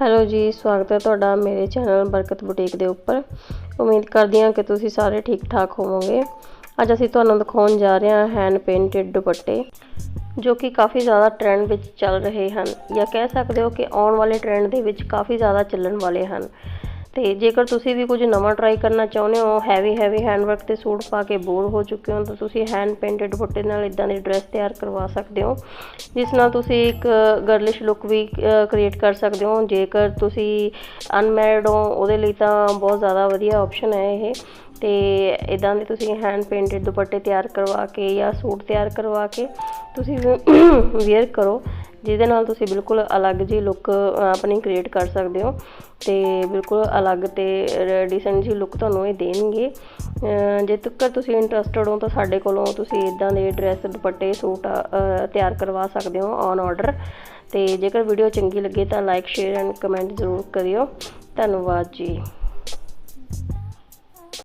Hello ਜੀ, ਸਵਾਗਤ ਹੈ ਤੁਹਾਡਾ ਮੇਰੇ ਚੈਨਲ ਬਰਕਤ ਬੁਟੀਕ ਦੇ ਉੱਪਰ। ਉਮੀਦ ਕਰਦੀ ਹਾਂ ਕਿ ਤੁਸੀਂ ਸਾਰੇ ਠੀਕ ਠਾਕ ਹੋਵੋਗੇ। ਅੱਜ ਅਸੀਂ ਤੁਹਾਨੂੰ ਦਿਖਾਉਣ ਜਾ ਰਹੇ ਹਾਂ ਹੈਂਡ ਪੇਂਟਡ ਦੁਪੱਟੇ, ਜੋ ਕਿ ਕਾਫੀ ਜ਼ਿਆਦਾ ਟ੍ਰੈਂਡ ਵਿੱਚ ਚੱਲ ਰਹੇ ਹਨ ਜਾਂ ਕਹਿ ਸਕਦੇ ਹੋ ਕਿ ਆਉਣ ਵਾਲੇ ਟ੍ਰੈਂਡ ਦੇ ਵਿੱਚ ਕਾਫੀ ਜ਼ਿਆਦਾ ਚੱਲਣ ਵਾਲੇ ਹਨ। ਤੇ ਜੇਕਰ ਤੁਸੀਂ ਵੀ ਕੁਝ ਨਵਾਂ ਟਰਾਈ ਕਰਨਾ ਚਾਹੁੰਦੇ ਹੋ ਹੈਵੀ ਹੈਵੀ ਹੈਂਡਵਰਕ ਤੇ ਸੂਟ ਪਾ ਕੇ ਬੋਰ ਹੋ ਚੁੱਕੇ ਹੋ, ਤਾਂ ਤੁਸੀਂ ਹੈਂਡ ਪੇਂਟਡ ਦੁਪੱਟੇ ਨਾਲ ਇਦਾਂ ਦੀ ਡਰੈਸ ਤਿਆਰ ਕਰਵਾ ਸਕਦੇ ਹੋ, ਜਿਸ ਨਾਲ ਤੁਸੀਂ ਇੱਕ ਗਰਲਿਸ਼ ਲੁੱਕ ਵੀ ਕ੍ਰੀਏਟ ਕਰ ਸਕਦੇ ਹੋ। ਜੇਕਰ ਤੁਸੀਂ ਅਨਮੈਰਿਡ ਹੋ, ਉਹਦੇ ਲਈ ਤਾਂ ਬਹੁਤ ਜ਼ਿਆਦਾ ਵਧੀਆ ਆਪਸ਼ਨ ਹੈ ਇਹ। ਤੇ ਇਦਾਂ ਦੇ ਤੁਸੀਂ ਹੈਂਡ ਪੇਂਟਡ ਦੁਪੱਟੇ ਤਿਆਰ ਕਰਵਾ ਕੇ ਜਾਂ ਸੂਟ ਤਿਆਰ ਕਰਵਾ ਕੇ ਤੁਸੀਂ ਵੇਅਰ ਕਰੋ। ਜਿਹਦੇ ਨਾਲ ਤੁਸੀਂ ਬਿਲਕੁਲ ਅਲੱਗ ਜੀ ਲੁੱਕ ਆਪਣੀ ਕ੍ਰੀਏਟ ਕਰ ਸਕਦੇ ਹੋ ਤੇ ਬਿਲਕੁਲ ਅਲੱਗ ਤੇ ਡੀਸੈਂਟ ਜੀ ਲੁੱਕ ਤੁਹਾਨੂੰ ਇਹ ਦੇਣਗੇ। ਜੇ ਤੱਕ ਤੁਸੀਂ ਇੰਟਰਸਟਡ ਹੋ ਤਾਂ ਸਾਡੇ ਕੋਲੋਂ ਤੁਸੀਂ ਇਦਾਂ ਦੇ ਡਰੈਸ ਦੁਪੱਟੇ, ਸੂਟ ਤਿਆਰ ਕਰਵਾ ਸਕਦੇ ਹੋ ਔਨ ਆਰਡਰ ਤੇ ਜੇਕਰ ਵੀਡੀਓ ਚੰਗੀ ਲੱਗੇ ਤਾਂ ਲਾਈਕ ਸ਼ੇਅਰ ਐਂਡ ਕਮੈਂਟ ਜ਼ਰੂਰ ਕਰਿਓ। ਧੰਨਵਾਦ ਜੀ।